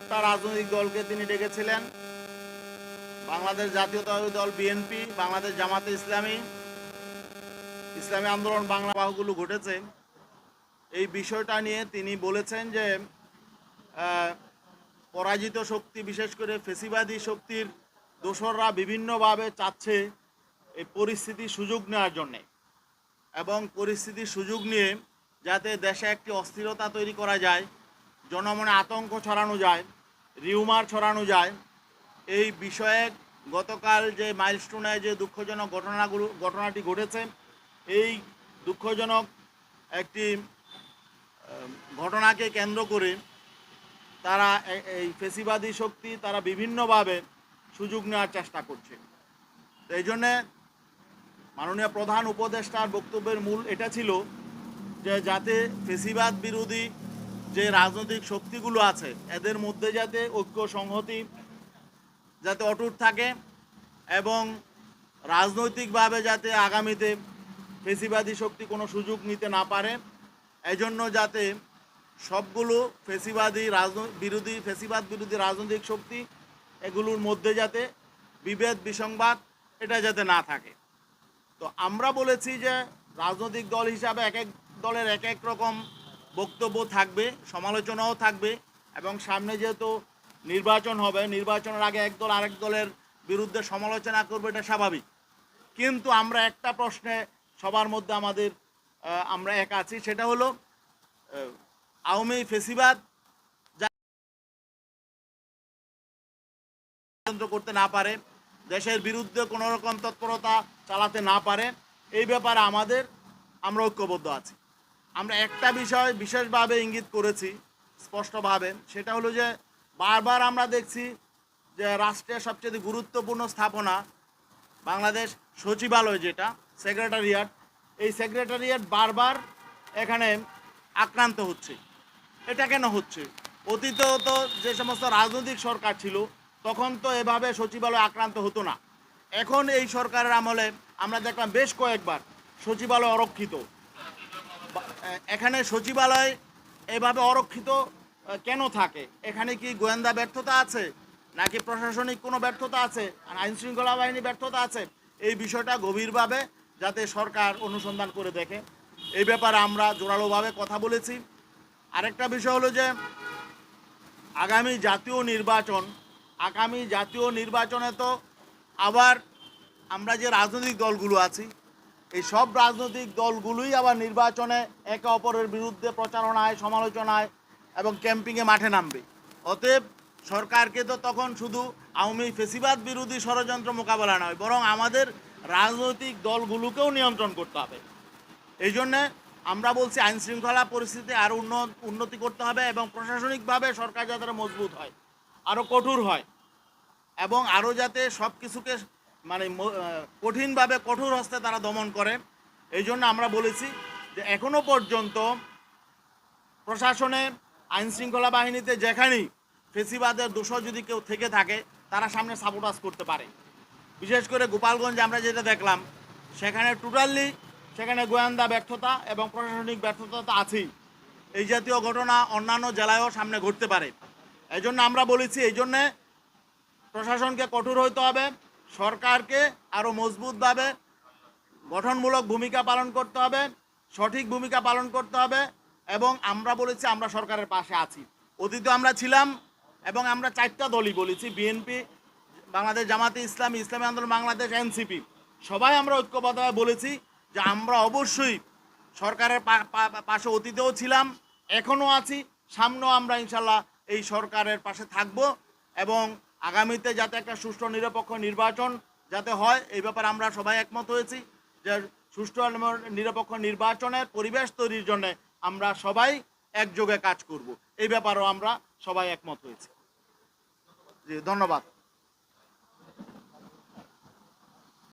তার রাজনৈতিক দলকে তিনি ডেকেছিলেন। বাংলাদেশ জাতীয়তাবাদী দল বিএনপি, বাংলাদেশ জামাতে ইসলামী। ইসলামী আন্দোলন বাংলা বাহুগুলো ঘটেছে। এই বিষয়টা নিয়ে তিনি বলেছেন যে পরাজিত শক্তি, বিশেষ করে ফেসিবাদী শক্তির দোসররা বিভিন্নভাবে চাচ্ছে এই পরিস্থিতির সুযোগ নেওয়ার জন্যে এবং পরিস্থিতির সুযোগ নিয়ে যাতে দেশে একটি অস্থিরতা তৈরি করা যায়। জনমনে আতঙ্ক ছড়ানো যায়, রিউমার ছড়ানো যায়। এই বিষয়ে গতকাল যে মাইলস্টোনে যে দুঃখজনক ঘটনাগুলো, ঘটনাটি ঘটেছে, এই দুঃখজনক একটি ঘটনাকে কেন্দ্র করে তারা এই ফেসিবাদী শক্তি তারা বিভিন্নভাবে সুযোগ নেওয়ার চেষ্টা করছে। তো এই জন্যে মাননীয় প্রধান উপদেষ্টার বক্তব্যের মূল এটা ছিল যে যাতে ফেসিবাদ বিরোধী যে রাজনৈতিক শক্তিগুলো আছে, এদের মধ্যে যাতে ঐক্য সংহতি যাতে অটুট থাকে এবং রাজনৈতিকভাবে যাতে আগামীতে ফেসিবাদী শক্তি কোনো সুযোগ নিতে না পারে, এজন্য যাতে সবগুলো ফেসিবাদী রাজনৈ, বিরোধী, ফেসিবাদ বিরোধী রাজনৈতিক শক্তি এগুলোর মধ্যে যাতে বিভেদ, বিসংবাদ, এটা যাতে না থাকে। তো আমরা বলেছি যে রাজনৈতিক দল হিসাবে এক এক দলের এক এক রকম বক্তব্য থাকবে, সমালোচনাও থাকবে এবং সামনে যেহেতু নির্বাচন হবে, নির্বাচনের আগে এক দল আরেক দলের বিরুদ্ধে সমালোচনা করবে, এটা স্বাভাবিক। কিন্তু আমরা একটা প্রশ্নে সবার মধ্যে আমাদের আমরা এক আছি, সেটা হলো আওয়ামী ফেসিবাদ করতে না পারে, দেশের বিরুদ্ধে কোনো রকম তৎপরতা চালাতে না পারে, এই ব্যাপারে আমাদের, আমরা ঐক্যবদ্ধ আছি। আমরা একটা বিষয় বিশেষভাবে ইঙ্গিত করেছি, স্পষ্টভাবে। সেটা হলো যে, বারবার আমরা দেখছি যে রাষ্ট্রের সবচেয়ে গুরুত্বপূর্ণ স্থাপনা বাংলাদেশ সচিবালয় যেটা, সেক্রেটারিয়াট। এই সেক্রেটারিয়াট বারবার এখানে আক্রান্ত হচ্ছে। এটা কেন হচ্ছে? অতীতেও তো যে সমস্ত রাজনৈতিক সরকার ছিল, তখন তো এভাবে সচিবালয় আক্রান্ত হতো না। এখন এই সরকারের আমলে আমরা দেখলাম বেশ কয়েকবার সচিবালয় অরক্ষিত। এখানে সচিবালয় এভাবে অরক্ষিত কেন থাকে? এখানে কি গোয়েন্দা ব্যর্থতা আছে? নাকি প্রশাসনিক কোনো ব্যর্থতা আছে? আইন শৃঙ্খলা বাহিনী ব্যর্থতা আছে? এই বিষয়টা গভীরভাবে যাতে সরকার অনুসন্ধান করে দেখে। এই ব্যাপারে আমরা জোরালোভাবে কথা বলেছি। আরেকটা বিষয় হলো যে, আগামী জাতীয় নির্বাচন, আগামী জাতীয় নির্বাচনে তো আবার আমরা যে রাজনৈতিক দলগুলো আছি এই সব রাজনৈতিক দলগুলোই আবার নির্বাচনে একে অপরের বিরুদ্ধে প্রচারণায়, সমালোচনায় এবং ক্যাম্পিংয়ে মাঠে নামবে। অতএব সরকারকে তো তখন শুধু আওয়ামী ফেসিবাদ বিরোধী ষড়যন্ত্র মোকাবেলা নয়, বরং আমাদের রাজনৈতিক দলগুলোকেও নিয়ন্ত্রণ করতে হবে। এই জন্যে আমরা বলছি আইন শৃঙ্খলা পরিস্থিতি আরও উন্নত, উন্নতি করতে হবে এবং প্রশাসনিকভাবে সরকার যাতে মজবুত হয়, আরও কঠোর হয় এবং আরও যাতে সব কিছুকে মানে কঠিনভাবে, কঠোর হস্তে তারা দমন করে। এই জন্য আমরা বলেছি যে এখনও পর্যন্ত প্রশাসনে আইন শৃঙ্খলা বাহিনীতে যেখানেই ফেসিবাদের দোষর যদি কেউ থেকে থাকে, তারা সামনে সাবোটাস করতে পারে। বিশেষ করে গোপালগঞ্জে আমরা যেটা দেখলাম, সেখানে টোটালি সেখানে গোয়েন্দা ব্যর্থতা এবং প্রশাসনিক ব্যর্থতা তো আছেই। এই জাতীয় ঘটনা অন্যান্য জেলায়ও সামনে ঘটতে পারে। এই জন্য আমরা বলেছি, এই জন্যে প্রশাসনকে কঠোর হইতে হবে। সরকারকে আরও মজবুতভাবে গঠনমূলক ভূমিকা পালন করতে হবে, সঠিক ভূমিকা পালন করতে হবে এবং আমরা বলেছি আমরা সরকারের পাশে আছি। অতীতে আমরা ছিলাম এবং আমরা চারটা দলই বলেছি, বিএনপি, বাংলাদেশ জামাতে ইসলামী ইসলামী আন্দোলন, বাংলাদেশ, এনসিপি। সবাই আমরা ঐক্যবদ্ধভাবে বলেছি যে আমরা অবশ্যই সরকারের পাশে অতীতেও ছিলাম, এখনও আছি, সামনেও আমরা ইনশাল্লাহ এই সরকারের পাশে থাকব এবং আগামীতে যাতে একটা সুষ্ঠু নিরপেক্ষ নির্বাচন যাতে হয়, এই ব্যাপারে আমরা সবাই একমত হয়েছি যে সুষ্ঠু নিরপেক্ষ নির্বাচনের পরিবেশ তৈরির জন্য আমরা সবাই একযোগে কাজ করব। এই ব্যাপারেও আমরা সবাই একমত হয়েছি। জি, ধন্যবাদ।